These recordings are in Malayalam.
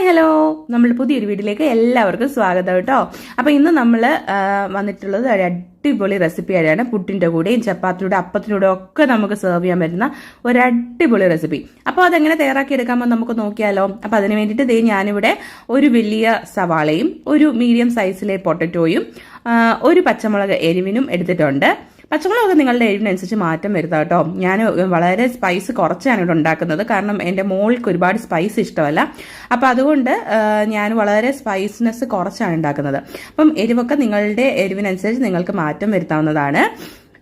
ഹായ് ഹലോ നമ്മൾ പുതിയൊരു വീട്ടിലേക്ക് എല്ലാവർക്കും സ്വാഗതം കേട്ടോ. അപ്പോൾ ഇന്ന് നമ്മൾ വന്നിട്ടുള്ളത് ഒരു അടിപൊളി റെസിപ്പി ആയാണ് പുട്ടിന്റെ കൂടെയും ചപ്പാത്തിയുടെ അപ്പത്തിലൂടെ ഒക്കെ നമുക്ക് സെർവ് ചെയ്യാൻ പറ്റുന്ന ഒരു അടിപൊളി റെസിപ്പി അപ്പോൾ അതെങ്ങനെ തയ്യാറാക്കി എടുക്കാമോ നമുക്ക് നോക്കിയാലോ. അപ്പോൾ അതിന് വേണ്ടിയിട്ട് ദേ ഞാനിവിടെ ഒരു വലിയ സവാളയും ഒരു മീഡിയം സൈസിലെ പൊട്ടറ്റോയും ഒരു പച്ചമുളക് എരിവിനും എടുത്തിട്ടുണ്ട്. പച്ചമുളകൊക്കെ നിങ്ങളുടെ എരിവിനനുസരിച്ച് മാറ്റം വരുത്താം കേട്ടോ. ഞാൻ വളരെ സ്പൈസ് കുറച്ചാണ് ഇവിടെ ഉണ്ടാക്കുന്നത്. കാരണം എന്റെ മോൾക്ക് ഒരുപാട് സ്പൈസ് ഇഷ്ടമല്ല. അപ്പം അതുകൊണ്ട് ഞാൻ വളരെ സ്പൈസിനെസ് കുറച്ചാണ് ഉണ്ടാക്കുന്നത്. അപ്പം എരിവൊക്കെ നിങ്ങളുടെ എരിവിനനുസരിച്ച് നിങ്ങൾക്ക് മാറ്റം വരുത്താവുന്നതാണ്.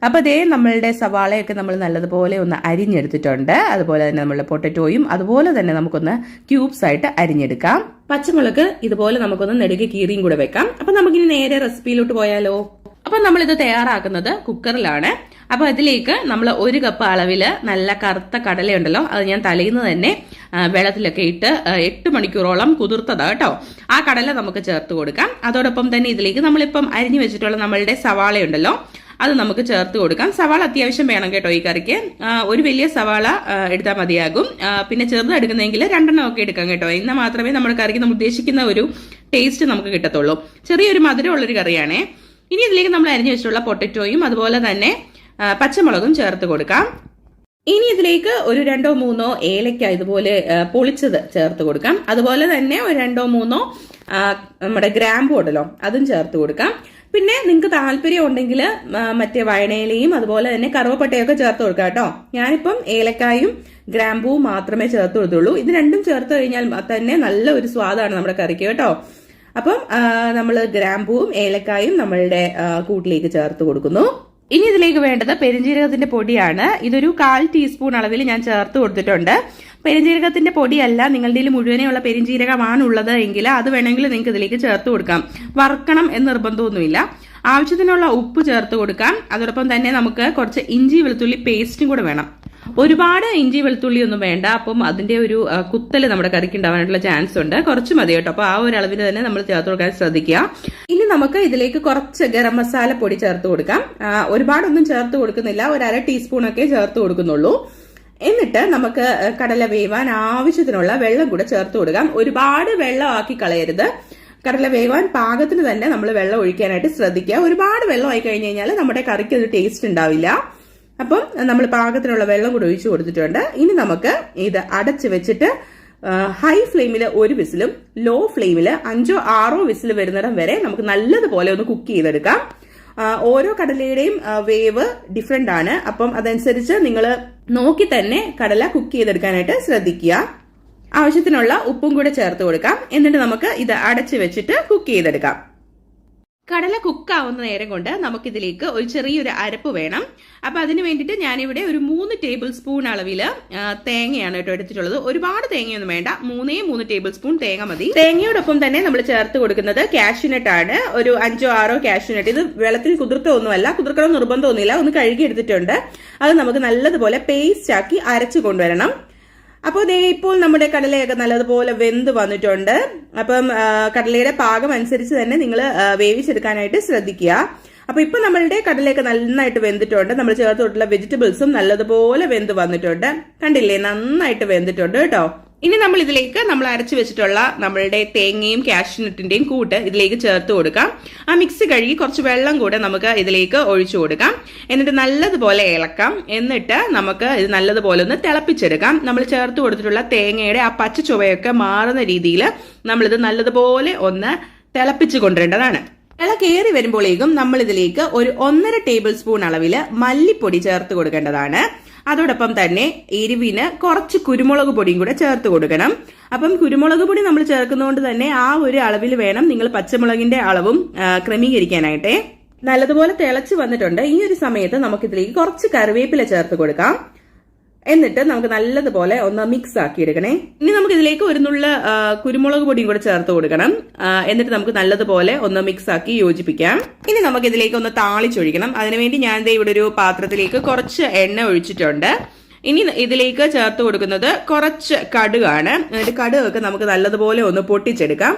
അപ്പോൾ അതേ നമ്മളുടെ സവാളയൊക്കെ നമ്മൾ നല്ലതുപോലെ ഒന്ന് അരിഞ്ഞെടുത്തിട്ടുണ്ട്. അതുപോലെ തന്നെ നമ്മളുടെ പൊട്ടറ്റോയും അതുപോലെ തന്നെ നമുക്കൊന്ന് ക്യൂബ്സ് ആയിട്ട് അരിഞ്ഞെടുക്കാം. പച്ചമുളക് ഇതുപോലെ നമുക്കൊന്ന് നെടുകെ കീറിയും കൂടെ വെക്കാം. അപ്പം നമുക്കിനി നേരെ റെസിപ്പിയിലോട്ട് പോയാലോ? അപ്പൊ നമ്മൾ ഇത് തയ്യാറാക്കുന്നത് കുക്കറിലാണ്. അപ്പൊ അതിലേക്ക് നമ്മൾ ഒരു കപ്പ് അളവിൽ നല്ല കറുത്ത കടലയുണ്ടല്ലോ അത് ഞാൻ തലേന്ന് തന്നെ വെള്ളത്തിലൊക്കെ ഇട്ട് എട്ട് മണിക്കൂറോളം കുതിർത്തതാണ് കേട്ടോ. ആ കടല നമുക്ക് ചേർത്ത് കൊടുക്കാം. അതോടൊപ്പം തന്നെ ഇതിലേക്ക് നമ്മളിപ്പം അരിഞ്ഞു വെച്ചിട്ടുള്ള നമ്മളുടെ സവാളയുണ്ടല്ലോ അത് നമുക്ക് ചേർത്ത് കൊടുക്കാം. സവാള അത്യാവശ്യം വേണം കേട്ടോ ഈ കറിക്ക്. ഒരു വലിയ സവാള എടുത്താൽ മതിയാകും. പിന്നെ ചെറുത് എടുക്കുന്നെങ്കിൽ രണ്ടെണ്ണം ഒക്കെ എടുക്കാം കേട്ടോ. എന്നാൽ മാത്രമേ നമ്മുടെ കറിക്ക് നമ്മൾ ഉദ്ദേശിക്കുന്ന ഒരു ടേസ്റ്റ് നമുക്ക് കിട്ടത്തുള്ളൂ. ചെറിയൊരു മധുരമുള്ളൊരു കറിയാണേ. ഇനി ഇതിലേക്ക് നമ്മൾ അരിഞ്ഞു വെച്ചിട്ടുള്ള പൊട്ടറ്റോയും അതുപോലെ തന്നെ പച്ചമുളകും ചേർത്ത് കൊടുക്കാം. ഇനി ഇതിലേക്ക് ഒരു രണ്ടോ മൂന്നോ ഏലക്ക ഇതുപോലെ പൊളിച്ചത് ചേർത്ത് കൊടുക്കാം. അതുപോലെ തന്നെ ഒരു രണ്ടോ മൂന്നോ നമ്മുടെ ഗ്രാമ്പു ഉണ്ടല്ലോ അതും ചേർത്ത് കൊടുക്കാം. പിന്നെ നിങ്ങൾക്ക് താല്പര്യം ഉണ്ടെങ്കിൽ മറ്റേ വയണയിലയും അതുപോലെ തന്നെ കറുവപ്പട്ടയൊക്കെ ചേർത്ത് കൊടുക്കാം കേട്ടോ. ഞാനിപ്പം ഏലക്കായും ഗ്രാമ്പൂവും മാത്രമേ ചേർത്ത് കൊടുത്തുള്ളൂ. ഇത് രണ്ടും ചേർത്ത് കഴിഞ്ഞാൽ തന്നെ നല്ല ഒരു സ്വാദാണ് നമ്മുടെ കറിക്ക് കേട്ടോ. അപ്പം നമ്മൾ ഗ്രാമ്പൂവും ഏലക്കായും നമ്മളുടെ കൂട്ടിലേക്ക് ചേർത്ത് കൊടുക്കുന്നു. ഇനി ഇതിലേക്ക് വേണ്ടത് പെരിഞ്ജീരകത്തിന്റെ പൊടിയാണ്. ഇതൊരു കാൽ ടീസ്പൂൺ അളവിൽ ഞാൻ ചേർത്ത് കൊടുത്തിട്ടുണ്ട്. പെരിഞ്ജീരകത്തിന്റെ പൊടിയല്ല നിങ്ങളുടെ മുഴുവനെയുള്ള പെരിഞ്ജീരകമാണുള്ളത് എങ്കിൽ അത് വേണമെങ്കിൽ നിങ്ങൾക്ക് ഇതിലേക്ക് ചേർത്ത് കൊടുക്കാം. വറുക്കണം എന്ന് നിർബന്ധമൊന്നുമില്ല. ആവശ്യത്തിനുള്ള ഉപ്പ് ചേർത്ത് കൊടുക്കാം. അതോടൊപ്പം തന്നെ നമുക്ക് കുറച്ച് ഇഞ്ചി വെളുത്തുള്ളി പേസ്റ്റും കൂടെ വേണം. ഒരുപാട് ഇഞ്ചി വെളുത്തുള്ളി ഒന്നും വേണ്ട. അപ്പം അതിന്റെ ഒരു കുത്തൽ നമ്മുടെ കറിക്ക് ഉണ്ടാവാനായിട്ടുള്ള ചാൻസ് ഉണ്ട്. കുറച്ച് മതി കേട്ടോ. അപ്പൊ ആ ഒരു അളവിൽ തന്നെ നമ്മൾ ചേർത്ത് കൊടുക്കാൻ ശ്രദ്ധിക്കുക. ഇനി നമുക്ക് ഇതിലേക്ക് കുറച്ച് ഗരം മസാല പൊടി ചേർത്ത് കൊടുക്കാം. ഒരുപാടൊന്നും ചേർത്ത് കൊടുക്കുന്നില്ല. ഒരു അര ടീസ്പൂൺ ഒക്കെ ചേർത്ത് കൊടുക്കുന്നുള്ളൂ. എന്നിട്ട് നമുക്ക് കടല വേവാൻ ആവശ്യത്തിനുള്ള വെള്ളം കൂടെ ചേർത്ത് കൊടുക്കാം. ഒരുപാട് വെള്ളം ആക്കി കളയരുത്. കടല വേവാൻ പാകത്തിന് തന്നെ നമ്മൾ വെള്ളം ഒഴിക്കാനായിട്ട് ശ്രദ്ധിക്കുക. ഒരുപാട് വെള്ളം ആയി കഴിഞ്ഞ് കഴിഞ്ഞാൽ നമ്മുടെ കറിക്ക് ഒരു ടേസ്റ്റ് ഉണ്ടാവില്ല. അപ്പം നമ്മൾ പാകത്തിനുള്ള വെള്ളം കൂടെ ഒഴിച്ചു കൊടുത്തിട്ടുണ്ട്. ഇനി നമുക്ക് ഇത് അടച്ച് വെച്ചിട്ട് ഹൈ ഫ്ലെയിമിൽ ഒരു വിസിലും ലോ ഫ്ലെയിമിൽ അഞ്ചോ ആറോ വിസിൽ വരുന്നിടം വരെ നമുക്ക് നല്ലതുപോലെ ഒന്ന് കുക്ക് ചെയ്തെടുക്കാം. ഓരോ കടലയുടെയും വേവ് ഡിഫറെന്റ് ആണ്. അപ്പം അതനുസരിച്ച് നിങ്ങൾ നോക്കി തന്നെ കടല കുക്ക് ചെയ്തെടുക്കാനായിട്ട് ശ്രദ്ധിക്കുക. ആവശ്യത്തിനുള്ള ഉപ്പും കൂടെ ചേർത്ത് കൊടുക്കാം. എന്നിട്ട് നമുക്ക് ഇത് അടച്ചു വെച്ചിട്ട് കുക്ക് ചെയ്തെടുക്കാം. കടല കുക്കാവുന്ന നേരം കൊണ്ട് നമുക്കിതിലേക്ക് ഒരു ചെറിയൊരു അരപ്പ് വേണം. അപ്പം അതിന് വേണ്ടിയിട്ട് ഞാനിവിടെ ഒരു മൂന്ന് ടേബിൾ സ്പൂൺ അളവിൽ തേങ്ങയാണ് കേട്ടോ എടുത്തിട്ടുള്ളത്. ഒരുപാട് തേങ്ങയൊന്നും വേണ്ട. മൂന്നേ മൂന്ന് ടേബിൾ സ്പൂൺ തേങ്ങ മതി. തേങ്ങയോടൊപ്പം തന്നെ നമ്മൾ ചേർത്ത് കൊടുക്കുന്നത് കാഷ്യൂനട്ട് ആണ് ഒരു അഞ്ചോ ആറോ കാഷ്യൂനട്ട്. ഇത് വെള്ളത്തിൽ കുതിർത്തമൊന്നുമല്ല കുതിർക്കണം നിർബന്ധമൊന്നുമില്ല. ഒന്ന് കഴുകി എടുത്തിട്ടുണ്ട് അത് നമുക്ക് നല്ലതുപോലെ പേസ്റ്റ് ആക്കി അരച്ചു കൊണ്ടുവരണം. അപ്പോൾ ദേ ഇപ്പോൾ നമ്മുടെ കടലയൊക്കെ നല്ലതുപോലെ വെന്ത് വന്നിട്ടുണ്ട്. അപ്പം കടലയുടെ പാകം അനുസരിച്ച് തന്നെ നിങ്ങൾ വേവിച്ചെടുക്കാനായിട്ട് ശ്രദ്ധിക്കുക. അപ്പൊ ഇപ്പൊ നമ്മളുടെ കടലയൊക്കെ നന്നായിട്ട് വെന്തിട്ടുണ്ട്. നമ്മൾ ചേർത്തോട്ടുള്ള വെജിറ്റബിൾസും നല്ലതുപോലെ വെന്ത് വന്നിട്ടുണ്ട്. കണ്ടില്ലേ? നന്നായിട്ട് വെന്തിട്ടുണ്ട് കേട്ടോ. ഇനി നമ്മൾ ഇതിലേക്ക് നമ്മൾ അരച്ചു വെച്ചിട്ടുള്ള നമ്മളുടെ തേങ്ങയും കാഷ്യൂനട്ടിന്റെയും കൂട്ട് ഇതിലേക്ക് ചേർത്ത് കൊടുക്കാം. ആ മിക്സ് കഴുകി കുറച്ച് വെള്ളം കൂടെ നമുക്ക് ഇതിലേക്ക് ഒഴിച്ചു കൊടുക്കാം. എന്നിട്ട് നല്ലതുപോലെ ഇളക്കാം. എന്നിട്ട് നമുക്ക് ഇത് നല്ലതുപോലെ ഒന്ന് തിളപ്പിച്ചെടുക്കാം. നമ്മൾ ചേർത്ത് കൊടുത്തിട്ടുള്ള തേങ്ങയുടെ ആ പച്ച ചുവയൊക്കെ മാറുന്ന രീതിയിൽ നമ്മളിത് നല്ലതുപോലെ ഒന്ന് തിളപ്പിച്ച് കൊണ്ടുവരേണ്ടതാണ്. ഇള കയറി വരുമ്പോഴേക്കും നമ്മൾ ഇതിലേക്ക് ഒരു ഒന്നര ടേബിൾ സ്പൂൺ അളവിൽ മല്ലിപ്പൊടി ചേർത്ത് കൊടുക്കേണ്ടതാണ്. അതോടൊപ്പം തന്നെ എരിവിന് കുറച്ച് കുരുമുളക് പൊടിയും കൂടെ ചേർത്ത് കൊടുക്കണം. അപ്പം കുരുമുളക് പൊടി നമ്മൾ ചേർക്കുന്നതുകൊണ്ട് തന്നെ ആ ഒരു അളവിൽ വേണം നിങ്ങൾ പച്ചമുളകിന്റെ അളവും ക്രമീകരിക്കാനായിട്ടേ. നല്ലതുപോലെ തിളച്ച് വന്നിട്ടുണ്ട്. ഈ ഒരു സമയത്ത് നമുക്കിതിലേക്ക് കുറച്ച് കറിവേപ്പില ചേർത്ത് കൊടുക്കാം. എന്നിട്ട് നമുക്ക് നല്ലതുപോലെ ഒന്ന് മിക്സ് ആക്കി എടുക്കണേ ഇനി നമുക്ക് ഇതിലേക്ക് ഒരു കുരുമുളക് പൊടിയും കൂടെ ചേർത്ത് കൊടുക്കണം. എന്നിട്ട് നമുക്ക് നല്ലതുപോലെ ഒന്ന് മിക്സ് ആക്കി യോജിപ്പിക്കാം. ഇനി നമുക്ക് ഇതിലേക്ക് ഒന്ന് താളിച്ചൊഴിക്കണം. അതിനുവേണ്ടി ഞാൻ ഇവിടെ ഒരു പാത്രത്തിലേക്ക് കുറച്ച് എണ്ണ ഒഴിച്ചിട്ടുണ്ട്. ഇനി ഇതിലേക്ക് ചേർത്ത് കൊടുക്കുന്നത് കുറച്ച് കടുകാണ്. എന്നിട്ട് കടുകൊക്കെ നമുക്ക് നല്ലതുപോലെ ഒന്ന് പൊട്ടിച്ചെടുക്കാം.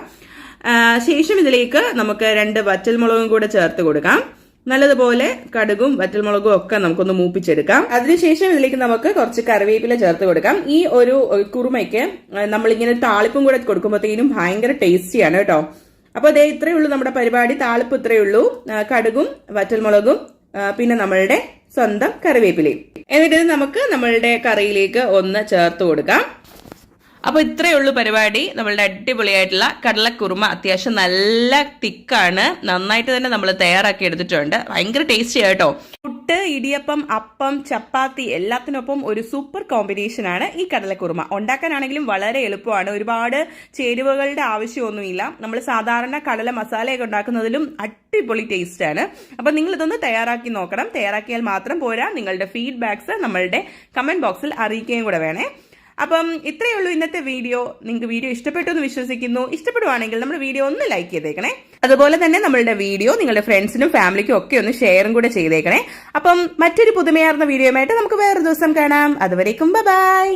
ശേഷം ഇതിലേക്ക് നമുക്ക് രണ്ട് വറ്റൽമുളകും കൂടെ ചേർത്ത് കൊടുക്കാം. നല്ലതുപോലെ കടുകും വറ്റൽമുളകും ഒക്കെ നമുക്കൊന്ന് മൂപ്പിച്ചെടുക്കാം. അതിനുശേഷം ഇതിലേക്ക് നമുക്ക് കുറച്ച് കറിവേപ്പില ചേർത്ത് കൊടുക്കാം. ഈ ഒരു കുറുമയ്ക്ക് നമ്മളിങ്ങനെ താളിപ്പും കൂടെ കൊടുക്കുമ്പോഴത്തേനും ഭയങ്കര ടേസ്റ്റിയാണ് കേട്ടോ. അപ്പൊ അതേ ഇത്രയേ ഉള്ളൂ നമ്മുടെ പരിപാടി. താളിപ്പ് ഇത്രയേ ഉള്ളൂ. കടുകും വറ്റൽമുളകും പിന്നെ നമ്മളുടെ സ്വന്തം കറിവേപ്പിലയും. എന്നിട്ട് നമുക്ക് നമ്മളുടെ കറിയിലേക്ക് ഒന്ന് ചേർത്ത് കൊടുക്കാം. അപ്പൊ ഇത്രയേ ഉള്ളൂ പരിപാടി. നമ്മളുടെ അടിപൊളിയായിട്ടുള്ള കടലക്കുറുമ അത്യാവശ്യം നല്ല തിക്കാണ്. നന്നായിട്ട് തന്നെ നമ്മൾ തയ്യാറാക്കി എടുത്തിട്ടുണ്ട്. ഭയങ്കര ടേസ്റ്റി ആട്ടോ. പുട്ട് ഇടിയപ്പം അപ്പം ചപ്പാത്തി എല്ലാത്തിനൊപ്പം ഒരു സൂപ്പർ കോമ്പിനേഷൻ ആണ് ഈ കടലക്കുറുമ. ഉണ്ടാക്കാനാണെങ്കിലും വളരെ എളുപ്പമാണ്. ഒരുപാട് ചേരുവകളുടെ ആവശ്യമൊന്നുമില്ല. നമ്മൾ സാധാരണ കടല മസാലയൊക്കെ ഉണ്ടാക്കുന്നതിലും അടിപൊളി ടേസ്റ്റ് ആണ്. അപ്പൊ നിങ്ങൾ ഇതൊന്ന് തയ്യാറാക്കി നോക്കണം. തയ്യാറാക്കിയാൽ മാത്രം പോരാ. നിങ്ങളുടെ ഫീഡ്ബാക്സ് നമ്മളുടെ കമന്റ് ബോക്സിൽ അറിയിക്കുകയും കൂടെ വേണേ. അപ്പം ഇത്രയേ ഉള്ളൂ ഇന്നത്തെ വീഡിയോ. നിങ്ങൾക്ക് വീഡിയോ ഇഷ്ടപ്പെട്ടു എന്ന് വിശ്വസിക്കുന്നു. ഇഷ്ടപ്പെടുവാണെങ്കിൽ നമ്മുടെ വീഡിയോ ഒന്ന് ലൈക്ക് ചെയ്തേക്കണേ. അതുപോലെ തന്നെ നമ്മളുടെ വീഡിയോ നിങ്ങളുടെ ഫ്രണ്ട്സിനും ഫാമിലിക്കും ഒക്കെ ഒന്ന് ഷെയറും കൂടെ ചെയ്തേക്കണേ. അപ്പം മറ്റൊരു പുതുമയാർന്ന വീഡിയോയുമായിട്ട് നമുക്ക് വേറൊരു ദിവസം കാണാം. അതുവരേക്കും ബൈ